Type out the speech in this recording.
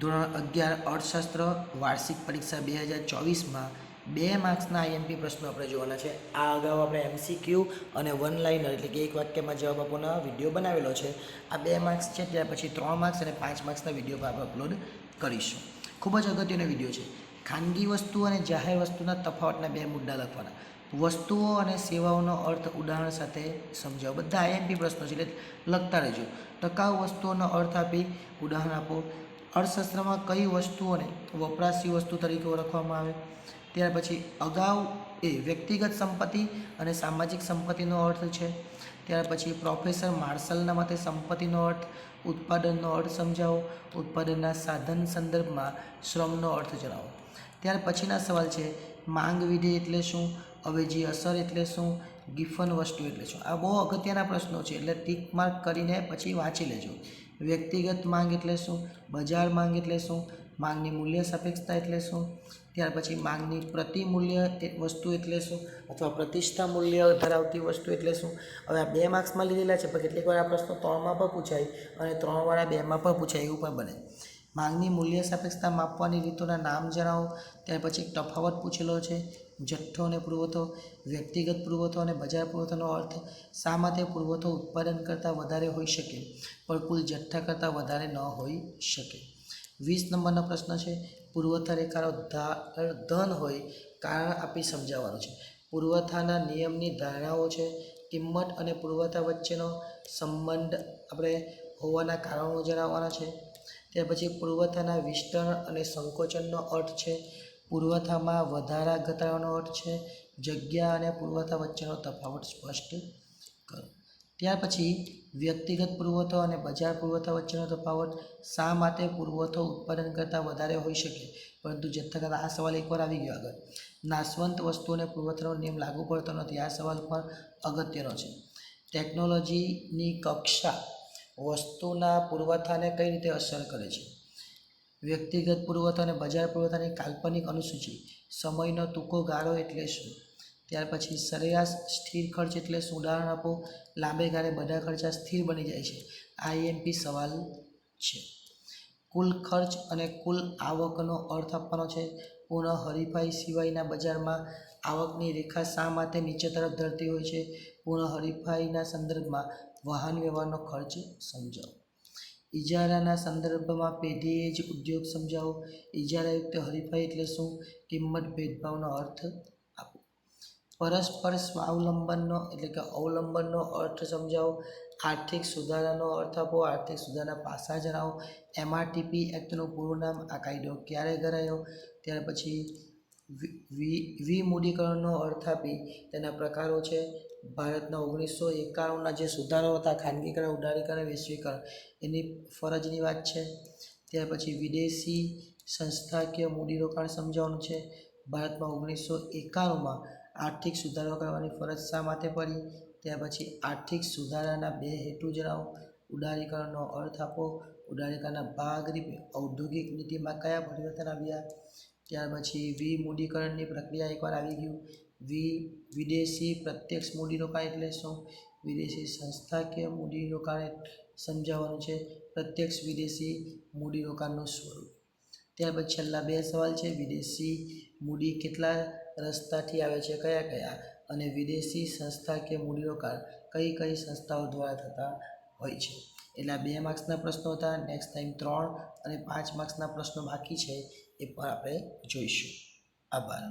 ધોરણ અગિયાર અર્થશાસ્ત્ર વાર્ષિક પરીક્ષા બે હજાર ચોવીસમાં બે માર્ક્સના આઈએમપી પ્રશ્નો આપણે જોવાના છે. આ અગાઉ આપણે એમસીક્યુ અને વન લાઇનર એટલે કે એક વાક્યમાં જવાબ આપવાનો વીડિયો બનાવેલો છે. આ બે માર્ક્સ છે, ત્યાર પછી ત્રણ માર્ક્સ અને પાંચ માર્ક્સના વીડિયો આપણે અપલોડ કરીશું. ખૂબ જ અગત્યનો વીડિયો છે. ખાનગી વસ્તુ અને જાહેર વસ્તુના તફાવતના બે મુદ્દા લખવાના. વસ્તુઓ અને સેવાઓનો અર્થ ઉદાહરણ સાથે સમજાવો. બધા આઈએમપી પ્રશ્નો છે એટલે લખતા રહેજો. ટકાઉ વસ્તુઓનો અર્થ આપી ઉદાહરણ આપો. અર્થશાસ્ત્રમાં કઈ વસ્તુઓને વપરાશી વસ્તુ તરીકે ઓળખવામાં આવે? ત્યાર પછી અગાઉ એ વ્યક્તિગત સંપત્તિ અને સામાજિક સંપત્તિનો અર્થ છે. ત્યાર પછી પ્રોફેસર માર્શલના મતે સંપત્તિનો અર્થ ઉત્પાદનનો અર્થ સમજાવો. ઉત્પાદનના સાધન સંદર્ભમાં શ્રમનો અર્થ જણાવો. ત્યાર પછીના સવાલ છે, માંગ વિધિ એટલે શું? અવેજી અસર એટલે શું? ગિફન વસ્તુ એટલે શું? આ બહુ અગત્યના પ્રશ્નો છે, એટલે ટીક માર્ક કરીને પછી વાંચી લેજો. વ્યક્તિગત માંગ એટલે શું? બજાર માંગ એટલે શું? માંગની મૂલ્ય સાપેક્ષતા એટલે શું? ત્યાર પછી માંગની પ્રતિ મૂલ્ય વસ્તુ એટલે શું? અથવા પ્રતિષ્ઠા મૂલ્ય ધરાવતી વસ્તુ એટલે શું? હવે આ બે માર્ક્સમાં લીધેલા છે, પણ કેટલીક વાર આ પ્રશ્નો ત્રણમાં પણ પૂછાય અને ત્રણવાળા બેમાં પણ પૂછાય, એવું પણ બને. માંગની મૂલ્ય સાપેક્ષતા માપવાની રીતોના નામ જણાવો. ત્યાર પછી એક તફાવત પૂછેલો છે. જથ્થો અને પુરવઠો, વ્યક્તિગત પુરવઠો અને બજાર પુરવઠોનો અર્થ શા માટે પુરવઠો ઉત્પાદન કરતાં વધારે હોઈ શકે, પણ કુલ જથ્થા કરતાં વધારે ન હોઈ શકે? વીસ નંબરનો પ્રશ્ન છે. પુરવઠા રેખાનો ધન હોય કારણ આપી સમજાવવાનું છે. પુરવઠાના નિયમની ધારણાઓ છે. કિંમત અને પુરવઠા વચ્ચેનો સંબંધ આપણે હોવાના કારણો જણાવવાના છે. ત્યાર પછી પૂર્વથાના વિસ્તરણ અને સંકોચનનો અર્થ છે. પુરવઠામાં વધારા ઘટાડાનો અર્થ છે. જગ્યા અને પુરવઠા વચ્ચેનો તફાવત સ્પષ્ટ કરો. ત્યાર પછી વ્યક્તિગત પુરવઠો અને બજાર પુરવઠા વચ્ચેનો તફાવત. શા માટે પુરવઠો ઉત્પાદન કરતાં વધારે હોઈ શકે? પરંતુ જથ્થા કરતાં આ સવાલ એકવાર આવી ગયો આગળ. નાશવંત વસ્તુઓને પુરવઠાનો નિયમ લાગુ પડતો નથી. આ સવાલ પણ અગત્યનો છે. ટેકનોલોજીની કક્ષા વસ્તુના પુરવઠાને કઈ રીતે અસર કરે છે? વ્યક્તિગત પુરવઠા અને બજાર પુરવઠાની કાલ્પનિક અનુસૂચિ. સમયનો ટૂંકો ગાળો એટલે શું? ત્યાર પછી સરેરાશ સ્થિર ખર્ચ એટલે શું? ઉદાહરણ આપો, લાંબે ગાળે બધા ખર્ચા સ્થિર બની જાય છે. આઈએમપી સવાલ છે. કુલ ખર્ચ અને કુલ આવકનો અર્થ આપવાનો છે. પુનઃ હરીફાઈ સિવાયના બજારમાં આવકની રેખા શા માટે નીચે તરફ ધરતી હોય છે? પૂર્ણ હરીફાઈના સંદર્ભમાં વાહન વ્યવહારનો ખર્ચ સમજાવો. ઇજારાના સંદર્ભમાં પેઢીએ જ ઉદ્યોગ સમજાવો. ઇજારાયુક્ત હરીફાઈ એટલે શું? કિંમત, ભેદભાવનો અર્થ આપો. પરસ્પર સ્વાવલંબનનો એટલે કે અવલંબનનો અર્થ સમજાવો. આર્થિક સુધારાનો અર્થ આપો. આર્થિક સુધારા પાસા જણાવો. એમઆરટીપી એક્ટનું પૂરું નામ આ કાયદો ક્યારે કરાયો? ત્યાર પછી વી વિમૂડીકરણનો અર્થ આપી. તેના પ્રકારો છે. ભારતના ઓગણીસો એકાણુંના જે સુધારો હતા ખાનગીકરણ ઉદારીકરણ વૈશ્વિકરણ એની ફરજની વાત છે. ત્યાર પછી વિદેશી સંસ્થાકીય મૂડીરોકાણ સમજાવવાનું છે. ભારતમાં ઓગણીસો એકાણુંમાં આર્થિક સુધારો કરવાની ફરજ શા માટે પડી? ત્યાર પછી આર્થિક સુધારાના બે હેતુ જણાવો. ઉદારીકરણનો અર્થ આપો. ઉદારીકરણના ભાગરૂપે ઔદ્યોગિક નીતિમાં કયા પરિવર્તન આવ્યા? ત્યાર પછી વિમૂડીકરણની પ્રક્રિયા એકવાર આવી ગયું. વી વિદેશી પ્રત્યક્ષ મૂડીરોકાણ એટલે શું વિદેશી સંસ્થાકીય મૂડીરોકાણ સમજાવવાનું છે. પ્રત્યક્ષ વિદેશી મૂડીરોકાણનું સ્વરૂપ. ત્યાર પછી છેલ્લા બે સવાલ છે. વિદેશી મૂડી કેટલા રસ્તાથી આવે છે? કયા કયા? અને વિદેશી સંસ્થાકીય મૂડીરોકાણ કઈ કઈ સંસ્થાઓ દ્વારા થતા હોય છે? એટલે બે માર્ક્સના પ્રશ્નો હતા નેક્સ્ટ ટાઈમ ત્રણ અને પાંચ માર્ક્સના પ્રશ્નો બાકી છે એ પણ આપણે જોઈશું. આભાર.